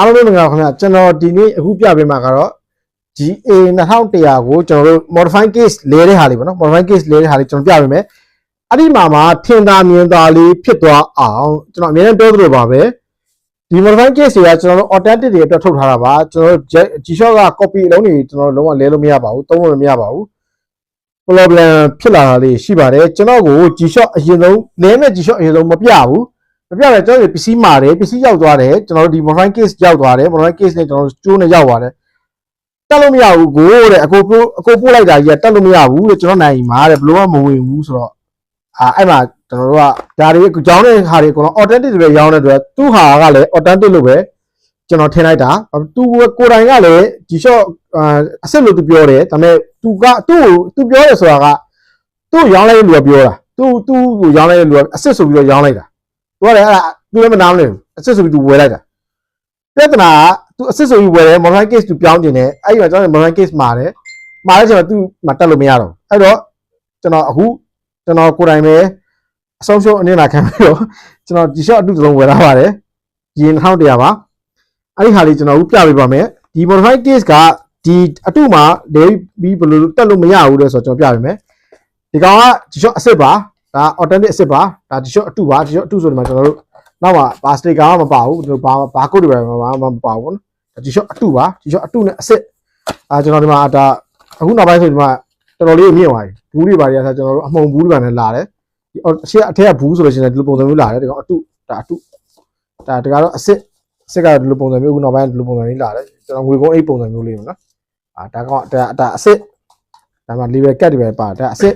အားလုံးပဲမင်္ဂလာပါခင်ဗျာကျွန်တော်ဒီနေ့အခုပြပေးမှာကတော့ GA 2100ကိုကျွန်တော်တို့ modify case လဲတဲ့ဟာလေးပေါ့နော် modify case လဲတဲ့ဟာလေးကျွန်တော်ပြပေးမယ်အဲ့ဒီမှာမှာထင်သာမြင်သာလေးဖြစ်သွားအောင်ကျွန်တော်အမြဲတမ်းပြောသလိုပါပဲဒီ modify case တွေကကျွန်တော်တို့ alternative တွေအတွက်ထုတ်ထားတာပါကျွန်တော်တို့ G-Shock က copy အလုံးတွေကျွန်တော်တို့လုံးဝလဲလို့မရပါဘူးသုံးလို့မရပါဘူး problem ဖြစ်လာတာလေးရှိပါတယ်ကျွန်တော်ကို G-Shock အရင်ဆုံးလဲမဲ့ G-Shock အရင်ဆုံးမပြဘူး မပြတယ်ကျွန်တော်တို့ပစ္စည်းမာတယ်ပစ္စည်းရောက်သွားတယ်ကျွန်တော်တို့ဒီ modify case ရောက်သွားတယ် modify case နဲ့ကျွန်တော်တို့ကျိုးနဲ့ရောက်သွားတယ်တက်လို့မရဘူးကိုတဲ့အကိုပို့အကိုပို့လိုက်တာကြီးကတက်လို့မရဘူးတဲ့ကျွန်တော်နိုင်မှာတဲ့ဘလို့မှမဝင်ဘူးဆိုတော့အာအဲ့မှာကျွန်တော်တို့ကဒါတွေကြောင်းတဲ့ဟာတွေအကုန်လုံး alternative တွေရောင်းတဲ့အတွက်သူ့ဟာကလည်း alternative လို့ပဲကျွန်တော်ထင်လိုက်တာသူကိုယ်တိုင်ကလည်းဒီ shot အစ်စ်လို့သူပြောတယ်ဒါပေမဲ့သူကသူ့ကိုသူပြောတယ်ဆိုတာကသူ့ရောင်းလိုက်တဲ့လူကပြောတာသူ့သူ့ကိုရောင်းလိုက်တဲ့လူကအစ်စ်ဆိုပြီးတော့ရောင်းလိုက်တာ သူကလည်းအဲ့ဒါသူလည်းမနာမလဲဘူးအစ်စ်ဆိုပြီးသူဝယ်လိုက်တာပြဿနာကသူအစ်စ်ဆိုပြီးဝယ်တယ် modern case သူပြောင်းတင်တယ်အဲ့ဒီမှာကျွန်တော် modern case မှာတယ်မှာတဲ့ချိန်မှာသူမတက်လို့မရတော့ဘူးအဲ့တော့ကျွန်တော်အခုကျွန်တော်ကိုယ်တိုင်ပဲအဆုံးရှုံးအနေနဲ့ခံပြီးတော့ကျွန်တော်ဒီ shot အတူတူလုံးဝယ်ထားပါတယ်ရင်1100ပါအဲ့ဒီဟာလေးကျွန်တော်အခုပြပေးပါမယ်ဒီ modify case ကဒီအတူမှာ day ပြီးဘယ်လိုတက်လို့မရဘူးလဲဆိုတော့ကျွန်တော်ပြပေးမယ်ဒီကောင်ကဒီ shot အစ်စ်ပါ ဒါ alternate အစ်စ်ပါဒါဒီ shot အတူပါဒီ shot အတူဆိုဒီမှာကျွန်တော်တို့နောက်မှာဘာ sticker မပါဘူးဒီလိုဘာဘာ code တွေပဲမမပါဘူးနော်ဒီ shot အတူပါဒီ shot အတူနဲ့အစ်စ်အာကျွန်တော်ဒီမှာဒါအခုနောက်ပိုင်းဆိုဒီမှာတော်တော်လေးမြင့်သွားပြီဘူးတွေပါတွေကဆိုကျွန်တော်တို့အမှုံဘူးတွေပါနဲ့လာတယ်ဒီအရှေ့အထက်ကဘူးဆိုလို့ရှိရင်ဒီလိုပုံစံမျိုးလာတယ်ဒီကောင်အတူဒါအတူဒါတကတော့အစ်စ်အစ်စ်ကဒီလိုပုံစံမျိုးအခုနောက်ပိုင်းဒီလိုပုံစံလေးလာတယ်ကျွန်တော်ငွေကုန်းအိတ်ပုံစံမျိုးလေးပေါ့နော်အာဒါကောင်ဒါဒါအစ်စ်ဒါမှ level cat တွေပဲပါဒါအစ်စ်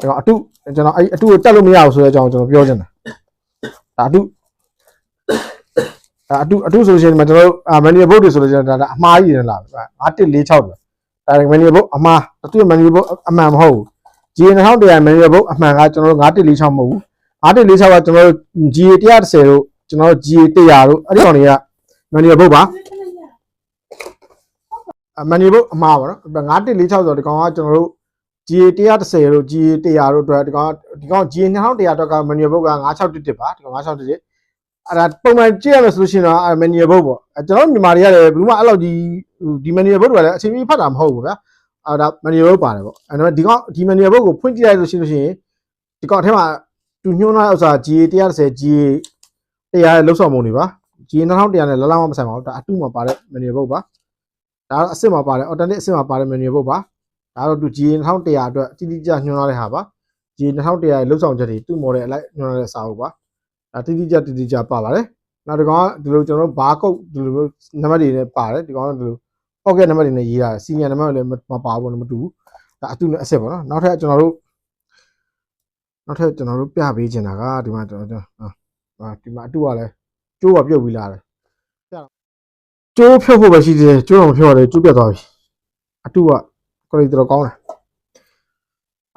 ကျွန်တော်အတုကျွန်တော်အဲ့အတုကိုတက်လို့မရဘူးဆိုတဲ့အကြောင်းကျွန်တော်ပြောချင်တာဒါအတုဒါအတုအတုဆိုလို့ရှိရင်ကျွန်တော်တို့အာမန်နီဘုတ်တွေဆိုလို့ရှိရင်ဒါအမှားကြီးနေလား5146တယ်ဒါမန်နီဘုတ်အမှားအတုမန်နီဘုတ်အမှန်မဟုတ်ဘူး G 2100မန်နီဘုတ်အမှန်ကကျွန်တော်တို့5146မဟုတ်ဘူး5146ကကျွန်တော်တို့ G 130တို့ကျွန်တော်တို့ G 100တို့အဲ့ဒီကောင်တွေကမန်နီဘုတ်ပါအမန်နီဘုတ်အမှားပါနော်5146ဆိုတော့ဒီကောင်ကကျွန်တော်တို့ GA 130တို့ GA 100တို့အတွက်ဒီကောင်ဒီကောင် GA 2100အတွက်က manual book က9611ပါဒီကောင်9611အဲ့ဒါပုံမှန်ကြည့်ရမယ်ဆိုလို့ရှိရင်တော့ manual book ပေါ့အဲကျွန်တော်မြန်မာတွေကလည်းဘယ်လိုမှအဲ့လောက်ကြီးဒီ manual book တွေကလည်းအချိန်ကြီးဖတ်တာမဟုတ်ဘူးဗျာအဲ့ဒါ manual book ပါတယ်ပေါ့အဲ့တော့ဒီကောင်ဒီ manual book ကိုဖွင့်ကြည့်လိုက်လို့ရှိလို့ရှိရင်ဒီကောင်အထက်မှာသူညွှန်းထားတဲ့ဥစ္စာ GA 130 GA 100ရဲ့လောက်ဆောင်ပုံတွေပါ GA 2100နဲ့လလောက်မဆိုင်ပါဘူးဒါအတူမှာပါတဲ့ manual book ပါဒါတော့အစ်စ်မှာပါတယ် alternate အစ်စ်မှာပါတဲ့ manual book ပါ ဒါတော့သူ GA 2100အတွက်တိတိကျညွှန်းထားတဲ့ဟာပါ GA 2100ရဲ့လုံဆောင်ချက်တွေသူ့ model အလိုက်ညွှန်းထားတဲ့စာအုပ်ပါဒါတိတိကျတိတိကျပါပါတယ်နောက်ဒီကောင်ကဒီလိုကျွန်တော်တို့ဘာကုတ်ဒီလိုမျိုးနံပါတ်တွေနဲ့ပါတယ်ဒီကောင်ကဒီလို pocket နံပါတ်တွေနဲ့ရေးထားတယ် senior နံပါတ်လည်းမပါဘူးမတူဘူးဒါအတူနဲ့အစ်စ်ပေါ့နော်နောက်ထပ်ကျွန်တော်တို့နောက်ထပ်ကျွန်တော်တို့ပြပေးချင်တာကဒီမှာကျွန်တော်ဟာဒီမှာအတူကလည်းကျိုးကပြုတ်ပြီးလာတယ်ကျိုးဖြုတ်ဖို့ပဲရှိသေးတယ်ကျိုးတော့မဖြုတ်ရသေးကျိုးပြတ်သွားပြီအတူက quality တော်ကောင်းတယ်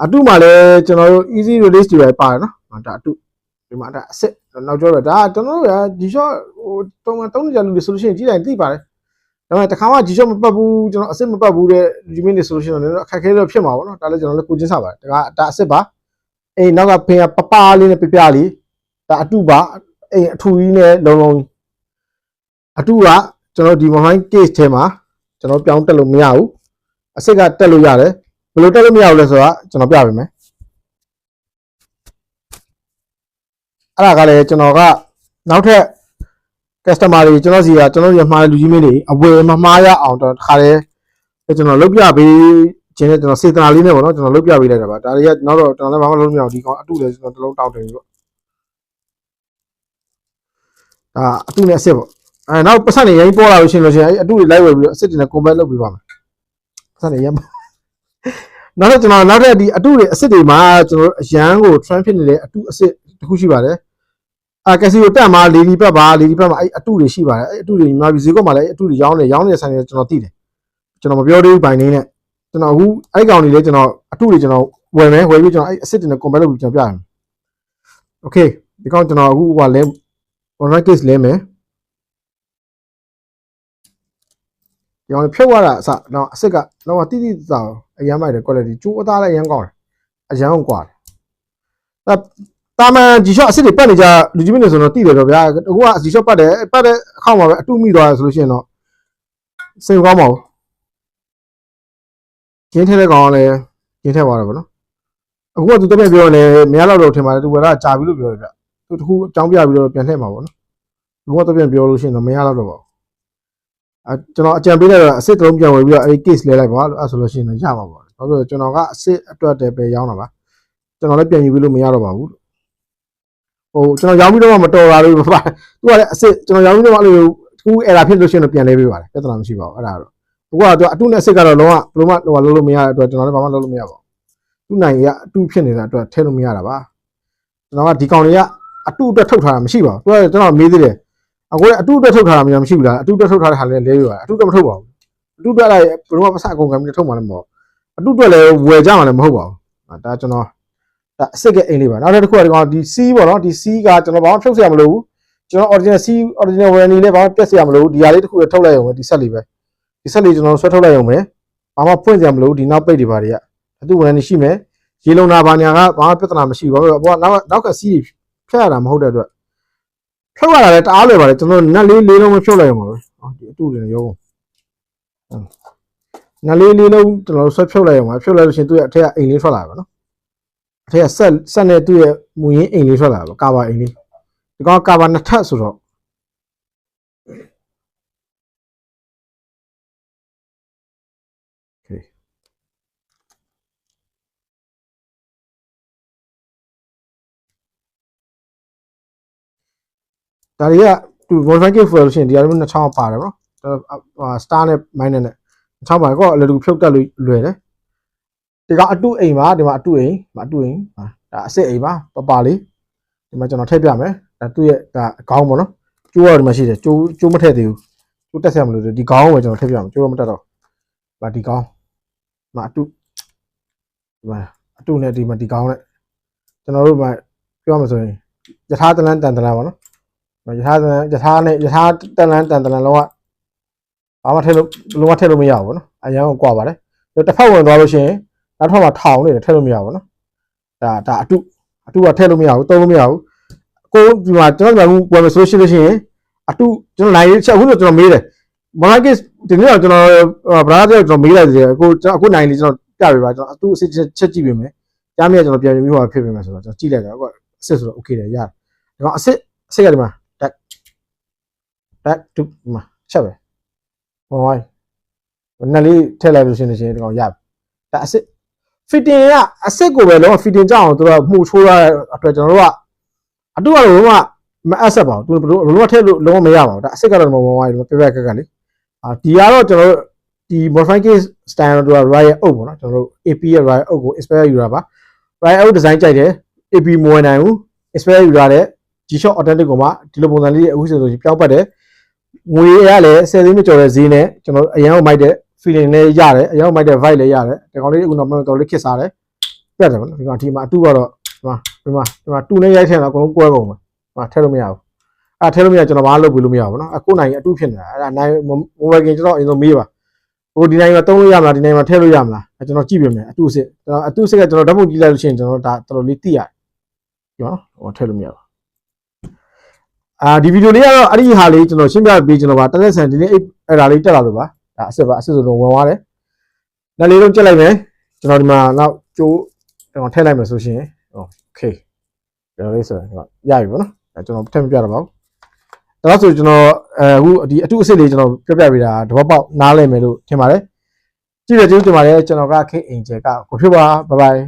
အတုမှာလည်းကျွန်တော်တို့ easy release တွေပဲပါတယ်နော်ဒါအတုဒီမှာဒါအစ်စ်နောက်ကျော်ပဲဒါကျွန်တော်တို့ကဒီ shot ဟိုတုံးတုံးကြလူတွေဆိုလို့ရှိရင်ကြီးတိုင်းသိပါတယ်ဒါပေမဲ့တခါမှဒီ shot မပတ်ဘူးကျွန်တော်အစ်စ်မပတ်ဘူးတဲ့ဒီမင်းတွေဆိုလို့ရှိရင်လည်းအခက်ခဲတော့ဖြစ်မှာပေါ့နော်ဒါလည်းကျွန်တော်လည်းကိုချင်းစားပါတယ်ဒါကဒါအစ်စ်ပါအေးနောက်ကဖင်ကပပလေးနဲ့ပြပြလေးဒါအတုပါအေးအထူကြီးနဲ့လုံးလုံးအတုကကျွန်တော်ဒီ mobile case ထဲမှာကျွန်တော်ပြောင်းတက်လို့မရဘူး အစ်စ်ကတက်လို့ရတယ်ဘယ်လိုတက်လို့မရဘူးလဲဆိုတာကျွန်တော်ပြပေးမယ်အဲ့ဒါကလည်းကျွန်တော်ကနောက်ထပ် customer တွေကျွန်တော်စီကကျွန်တော်စီမှားလူကြီးမင်းတွေအဝယ်မမှားရအောင်တော့တစ်ခါတည်းကျွန်တော်လုပ်ပြပေးခြင်းနဲ့ကျွန်တော်စေတနာလေးနဲ့ပေါ့နော်ကျွန်တော်လုပ်ပြပေးလိုက်တာပါဒါတွေကနောက်တော့ကျွန်တော်လည်းဘာမှလုပ်လို့မရဘူးဒီကောင်အတုလည်းကျွန်တော်တစ်လုံးတောက်တယ်ပြီပေါ့ဒါအတုနဲ့အစ်စ်ပေါ့အဲနောက်ပတ်စံနေရိုင်းပေါ်လာလို့ရှိရင်လို့ရှိရင်အဲ့အတုတွေလိုက်ဝယ်ပြီးတော့အစ်စ်တွေနဲ့ combat လုပ်ပေးပါမယ် ဆက်နေရမှာနောက်တော့ကျွန်တော်နောက်ထပ်ဒီအတုတွေအစ်စ်တွေမှာကျွန်တော်တို့အရန်ကို trend ဖြစ်နေတဲ့အတုအစ်စ်တစ်ခုရှိပါတယ်အာကက်စီကိုတက်မှာလေဒီဘက်ပါလေဒီဘက်မှာအဲ့အတုတွေရှိပါတယ်အဲ့အတုတွေမြန်မာပြည်ဈေးကွက်မှာလည်းအဲ့အတုတွေရောင်းနေရောင်းနေဆိုင်နေကျွန်တော်သိတယ်ကျွန်တော်မပြောသေးဘူးဘိုင်နေနဲ့ကျွန်တော်အခုအဲ့ကောင်တွေလည်းကျွန်တော်အတုတွေကျွန်တော်ဝယ်မယ်ဝယ်ပြီးကျွန်တော်အဲ့အစ်စ်တွေနဲ့ compare လုပ်ပြီးကျွန်တော်ပြရမယ် okay ဒီကောင်ကျွန်တော်အခုဟိုကလဲ online case လဲမယ် ဒီကောင်ဖြုတ်ရတာအစတော့အစ်စ်ကတော့တိတိကျကျအရမ်းမိုက်တယ် quality ကျိုးအသားလည်းအရမ်းကောင်းတယ်အရမ်းကွာတယ်တာမန် G shot အစ်စ်တွေပတ်နေကြလူကြီးမင်းတွေဆိုတော့တိတယ်တော့ဗျာအခုက G shot ပတ်တယ်ပတ်တဲ့အခါမှာပဲအတုမိသွားတယ်ဆိုလို့ရှိရင်တော့စိတ်မကောင်းပါဘူးကျင်းထဲတဲ့ကောင်ကလည်းကျင်းထဲသွားတယ်ဗောနော်အခုကသူတပည့်ပြောနေမရတော့တော့ထင်ပါတယ်သူကကြာပြီလို့ပြောတယ်ဗျသူတခုအကြောင်းပြပြီးတော့ပြန်ထည့်မှာဗောနော်သူကတပည့်ပြောလို့ရှိရင်တော့မရတော့တော့ပါဘူး အဲကျွန်တော်အကြံပေးလိုက်တော့အစ်စ်တစ်လုံးပြန်ဝင်ပြီးတော့အဲဒီ case လဲလိုက်ပါလို့အဲဆိုလို့ရှိရင်တော့ရမှာပါဘာလို့လဲကျွန်တော်ကအစ်စ်အတွက်တည်းပဲရောင်းတာပါကျွန်တော်လည်းပြန်ယူပြီးလို့မရတော့ပါဘူးဟိုကျွန်တော်ရောင်းပြီးတော့မှမတော်တာလို့ပါသူကလည်းအစ်စ်ကျွန်တော်ရောင်းပြီးတော့အဲ့လိုတခုအဲ့ဒါဖြစ်လို့ရှိရင်တော့ပြန်လဲပေးပါတယ်ပြဿနာမရှိပါဘူးအဲ့ဒါတော့ဘုကသူကအတုနဲ့အစ်စ်ကတော့လုံးဝဘယ်လိုမှဟိုလုံးလို့မရတဲ့အတွက်ကျွန်တော်လည်းဘာမှလုပ်လို့မရပါဘူးသူ့နိုင်ရအတုဖြစ်နေတာအတွက်ထဲလို့မရတာပါကျွန်တော်ကဒီကောင်တွေကအတုအတွက်ထုတ်ထားတာမရှိပါဘူးသူကကျွန်တော်မေးသေးတယ် အခုလည်းအတူတက်ထုတ်ထားတာမျိုးမရှိဘူးလားအတူတက်ထုတ်ထားတဲ့ဟာလည်းလဲပြပါအတူတက်မထုတ်ပါဘူးအတူတက်လိုက်ဘယ်တော့မှပတ်စအကုန်ကံပြီးထုတ်မှလည်းမဟုတ်အတူတက်လည်းဝယ်ကြမှလည်းမဟုတ်ပါဘူးဒါကျွန်တော်ဒါအစစ်ကအိမ်လေးပါနောက်တစ်ခုကဒီကောင်ဒီ C ပေါ့နော်ဒီ C ကကျွန်တော်ဘာမှဖြုတ်စရာမလိုဘူးကျွန်တော် original C original warranty လည်းဘာမှပြတ်စရာမလိုဘူးဒီဟာလေးတစ်ခုလည်းထုတ်လိုက်ရုံပဲဒီဆက်လေးပဲဒီဆက်လေးကျွန်တော်ဆွဲထုတ်လိုက်ရုံပဲဘာမှဖွင့်စရာမလိုဘူးဒီနောက်ပိတ်တွေပါတွေကအတူ warranty ရှိမယ်ရေလုံနာဘာညာကဘာမှပြဿနာမရှိဘူးဘာလို့လဲဟိုကနောက်နောက်က C ဖြတ်ရတာမဟုတ်တဲ့အတွက် ဖြုတ်ရတာလည်းတအားလွယ်ပါတယ်ကျွန်တော်နက်လေးလေးလုံးမဖြုတ်လိုက်အောင်ပါပဲဟောဒီအတူတွေရောနက်လေးလေးလုံးကျွန်တော်ဆွဲဖြုတ်လိုက်အောင်ပါဖြုတ်လိုက်လို့ရှိရင်သူ့ရဲ့အထက်ကအိမ်လေးထွက်လာပါနော် အထက်ကဆက်ဆက်နဲ့သူ့ရဲ့မူရင်းအိမ်လေးထွက်လာပါကာဘာအိမ်လေးဒီကောင်ကာဘာနှစ်ထပ်ဆိုတော့โอเค ဒါတွေကသူ modify kit ဆိုလို့ရှိရင်ဒီအရင်း2000ပါတယ်ဗောဟာ star နဲ့ minus နဲ့2000ပါတယ်ကောအလတူဖြုတ်တက်လို့လွယ်တယ်ဒီကအတုအိမ်ပါဒီမှာအတုအိမ်ဒီမှာအတုအိမ်ဟာဒါအစစ်အိမ်ပါပပလေးဒီမှာကျွန်တော်ထည့်ပြမယ်ဒါသူ့ရဲ့ဒါအကောင်းပေါ့နော်ကျိုးရဒီမှာရှိတယ်ကျိုးကျိုးမထည့်သေးဘူးကျိုးတက်ဆက်မလို့ဒီကောင်းကိုပဲကျွန်တော်ထည့်ပြမယ်ကျိုးတော့မတက်တော့ဗာဒီကောင်းဒီမှာအတုဒီမှာအတုနဲ့ဒီမှာဒီကောင်းနဲ့ကျွန်တော်တို့မှာပြောမှဆိုရင်ယထာတလန်းတန်တလန်းပေါ့နော် ယထာတလန်းယထာနဲ့ယထာတလန်းတန်တလန်းလုံးဝဘာမှထည့်လို့လုံးဝထည့်လို့မရဘူးပေါ့နော်အရင်ကကွာပါတယ်တစ်ဖက်ဝင်သွားလို့ရှိရင်နောက်ထပ်မှာထောင်နေတယ်ထည့်လို့မရဘူးနော်ဒါဒါအတုအတုကထည့်လို့မရဘူးသုံးလို့မရဘူးကိုဒီမှာကျွန်တော်ကဝယ်မဆိုလို့ရှိရင်အတုကျွန်တော်နိုင်ချက်အခုတော့ကျွန်တော်မေးတယ်မလာကစ်ဒီနေ့တော့ကျွန်တော်ဗရာတဲ့ကျွန်တော်မေးလိုက်တယ်ကိုကျွန်တော်အခုနိုင်လေးကျွန်တော်ပြပေးပါကျွန်တော်အတုအစစ်ချက်ကြည့်ပေးမယ်ကြားမြကျွန်တော်ပြန်ပြီးဟောဖြစ်ပေးမယ်ဆိုတော့ကျွန်တော်ကြည့်လိုက်တာအခုအစစ်ဆိုတော့ okay တယ်ရတယ်ဒီမှာအစစ်အစစ်ကဒီမှာ တက်တက်တူဒီမှာချက်ပဲဟိုဝိုင်းနှစ်လေးထည့်လိုက်လို့ရှိရင်ဒီကောင်ရပြီဒါအစစ် fitting ကအစ်စ်ကိုပဲလုံးဝ fitting ကြအောင်သူတို့မှုချိုးရတဲ့အတွက်ကျွန်တော်တို့ကအတူကတော့လုံးဝမအပ်ဆက်ပါဘူးသူတို့ဘလုံးဝထည့်လို့လုံးဝမရပါဘူးဒါအစ်စ်ကတော့မဝဝါးပြပြကက်ကက်လေးအာဒီကတော့ကျွန်တော်တို့ဒီ modify case style တို့က riot oak ပေါ့နော်ကျွန်တော်တို့ AP ရဲ့ riot oak ကို inspire ယူတာပါ riot oak design ကြိုက်တယ် AP မဝင်နိုင်ဘူး inspire ယူရတဲ့ G-Shock authentic ကိုမှဒီလိုပုံစံလေးအခုဆိုလို့ပြောင်းပတ်တယ် ငွေရလည်း10သိန်းမကျော်တဲ့ဈေးနဲ့ကျွန်တော်အရန်ကိုမိုက်တဲ့ feeling လည်းရတယ်အရောက်မိုက်တဲ့ vibe လည်းရတယ်ဒီကောင်လေးအခုတော့မတော်လေးခစ်စားတယ်ပြတ်တယ်ဗောနော်ဒီကောင်ဒီမှာအတူကတော့ဒီမှာဒီမှာဒီမှာတူနဲ့ရိုက်ထည့်တာအကုန်လုံးကွဲကုန်မှာဒီမှာထည့်လို့မရဘူးအဲ့ထည့်လို့မရကျွန်တော်ဘာလုပ်ပြီးလို့မရဘူးနော်အခုနိုင်အတူဖြစ်နေတာအဲ့ဒါနိုင်မိုဘိုင်ကင်ကျွန်တော်အရင်ဆုံးမေးပါဟိုဒီနိုင်မှာတုံးလို့ရမလားဒီနိုင်မှာထည့်လို့ရမလားကျွန်တော်ကြည့်ပြမယ်အတူစစ်ကျွန်တော်အတူစစ်ကကျွန်တော်ဓာတ်ပုံကြည့်လိုက်လို့ရှိရင်ကျွန်တော်ဒါတော်တော်လေးသိရတယ်ဒီမှာဟိုထည့်လို့မရဘူး အာဒီဗီဒီယိုလေးကတော့အဲ့ဒီဟာလေးကျွန်တော်ရှင်းပြပေးကျွန်တော်ပါတက်လက်ဆန်ဒီနေ့အဲ့ဒါလေးတက်လာလို့ပါဒါအစ်စ်ပါအစ်စ်ဆိုတော့ဝင်သွားတယ်လက်လေးလုံးကြက်လိုက်မယ်ကျွန်တော်ဒီမှာနောက်ကျိုးကျွန်တော်ထည့်လိုက်မယ်ဆိုရှင်โอเคကျွန်တော်လေးဆိုတော့ရပြီပေါ့နော်အဲကျွန်တော်ထည့်မပြတော့ပါဘူးဒါဆိုကျွန်တော်အဲအခုဒီအတုအစ်စ်လေးကျွန်တော်ပြပြပေးတာတပတ်ပေါက်နားလည်မယ်လို့ထင်ပါတယ်ကြည့်ရကြည့်ကြပါတယ်ကျွန်တော်ကခေအိမ်ကျဲကကိုဖြစ်ပါဘိုင်ဘိုင်